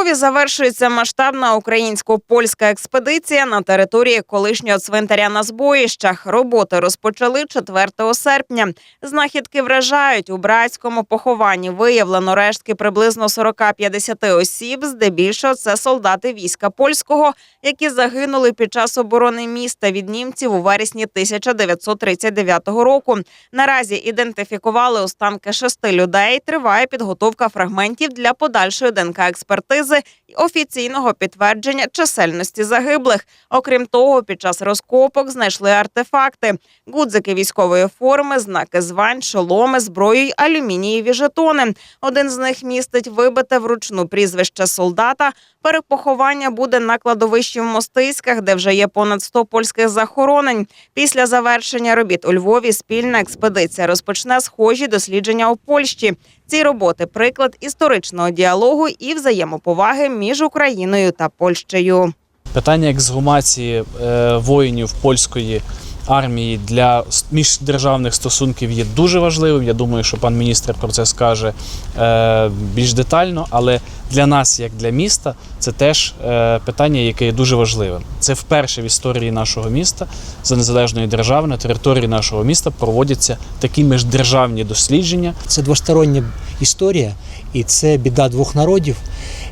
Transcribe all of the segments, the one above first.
Львові завершується масштабна українсько-польська експедиція на території колишнього цвинтаря на збоїщах. Роботи розпочали 4 серпня. Знахідки вражають у братському похованні. Виявлено рештки приблизно 40-50 осіб. Здебільшого це солдати війська польського, які загинули під час оборони міста від німців у вересні 1939 року. Наразі ідентифікували останки шести людей. Триває підготовка фрагментів для подальшої ДНК експертизи і офіційного підтвердження чисельності загиблих. Окрім того, під час розкопок знайшли артефакти: гудзики військової форми, знаки звань, шоломи, зброю й алюмінієві жетони. Один з них містить вибите вручну прізвище солдата. Перепоховання буде на кладовищі в Мостиськах, де вже є понад 100 польських захоронень. Після завершення робіт у Львові спільна експедиція розпочне схожі дослідження у Польщі. Ці роботи приклад історичного діалогу і взаємоповаги між Україною та Польщею. Питання ексгумації е, воїнів польської армії для міждержавних стосунків є дуже важливим. Я думаю, що пан міністр про це скаже е, більш детально. Але для нас, як для міста, це теж е, питання, яке є дуже важливим. Це вперше в історії нашого міста за незалежної держави на території нашого міста проводяться такі міждержавні дослідження. Це двостороння історія, і це біда двох народів,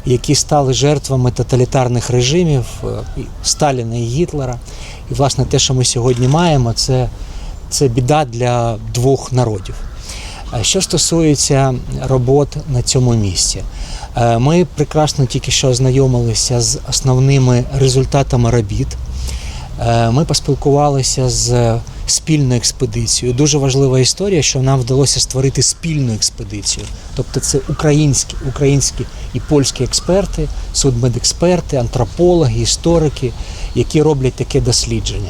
які стали жертвами тоталітарних режимів е, Сталіна і Гітлера. І, власне, те, що ми сьогодні маємо, це, це біда для двох народів. Е, Що стосується робот на цьому місці, е, ми прекрасно тільки що ознайомилися з основними результатами робіт. Е, Ми поспілкувалися з спільною експедицією. Дуже важлива історія, що нам вдалося створити спільну експедицію. Тобто це українські, українські і польські експерти, судмедексперти, антропологи, історики, які роблять таке дослідження.